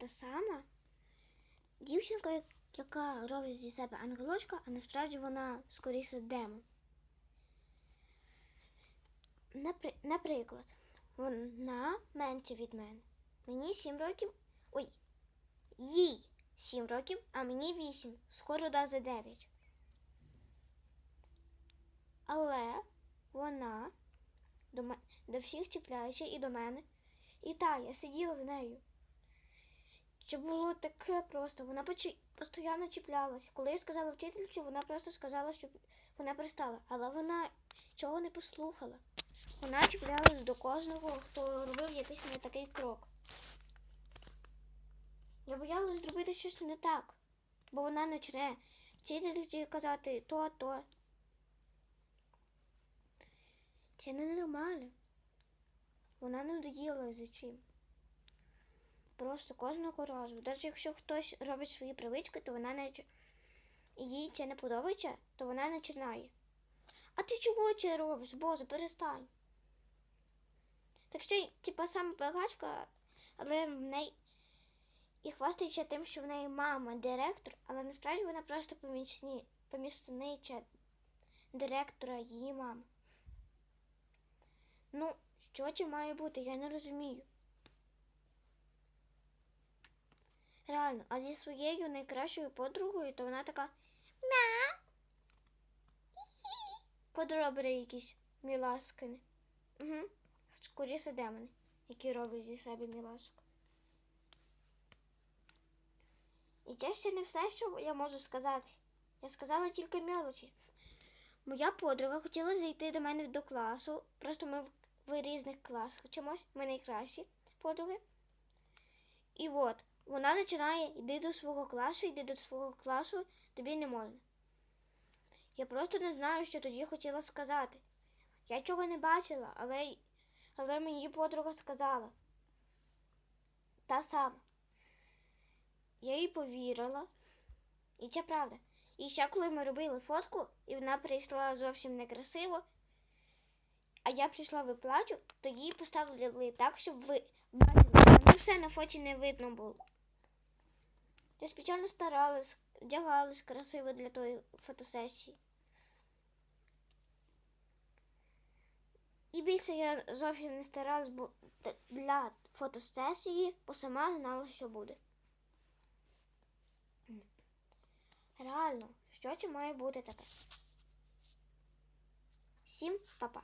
та сама дівчинка, яка робить зі себе ангелочка, а насправді вона скоріше демон. Напри- Наприклад, вона менше від мене. Мені 7 років. Ой, їй 7 років, а мені 8. Скоро дасть 9. Але вона до, до всіх чіпляється і до мене. І та, я сиділа з нею. Це було таке просто. Вона постійно чіплялася. Коли я сказала вчительці, вона просто сказала, що вона пристала. Але вона цього не послухала. Вона чіплялась до кожного, хто робив якийсь не такий крок. Я боялась зробити щось не так, бо вона почне вчительці казати то, то. Це ненормально. Вона не доїла за чим. Просто кожного разу. Навіть якщо хтось робить свої привички, то вона не їй це не подобається, то вона починає. А ти чого це робиш? Боже, перестань. Так ще типа сама багачка, але в неї і хвастається тим, що в неї мама директор, але насправді вона просто помічні, помічниця директора її мами. Ну, що це має бути, я не розумію. Реально, а зі своєю найкращою подругою, то вона така мя. Подробри якісь міласкини. Угу. Скоріше демони, які роблять зі себе мілашок. І це ще не все, що я можу сказати. Я сказала тільки мелочі. Моя подруга хотіла зайти до мене до класу. Просто ми в різних класах вчимось. Ми найкращі подруги. І от, вона починає йди до свого класу, йди до свого класу, тобі не можна. Я просто не знаю, що тоді хотіла сказати. Я чого не бачила, але, але мені подруга сказала. Та сама. Я їй повірила. І це правда. І ще коли ми робили фотку, і вона прийшла зовсім некрасиво, а я прийшла виплачу, то її поставили так, щоб ви бачили. Мені все на фоті не видно було. Я спеціально старалась, вдягалась красиво для тої фотосесії. І більше я зовсім не старалась бо для фотосесії, бо сама знала, що буде. Реально, що це має бути таке? Всім па-па.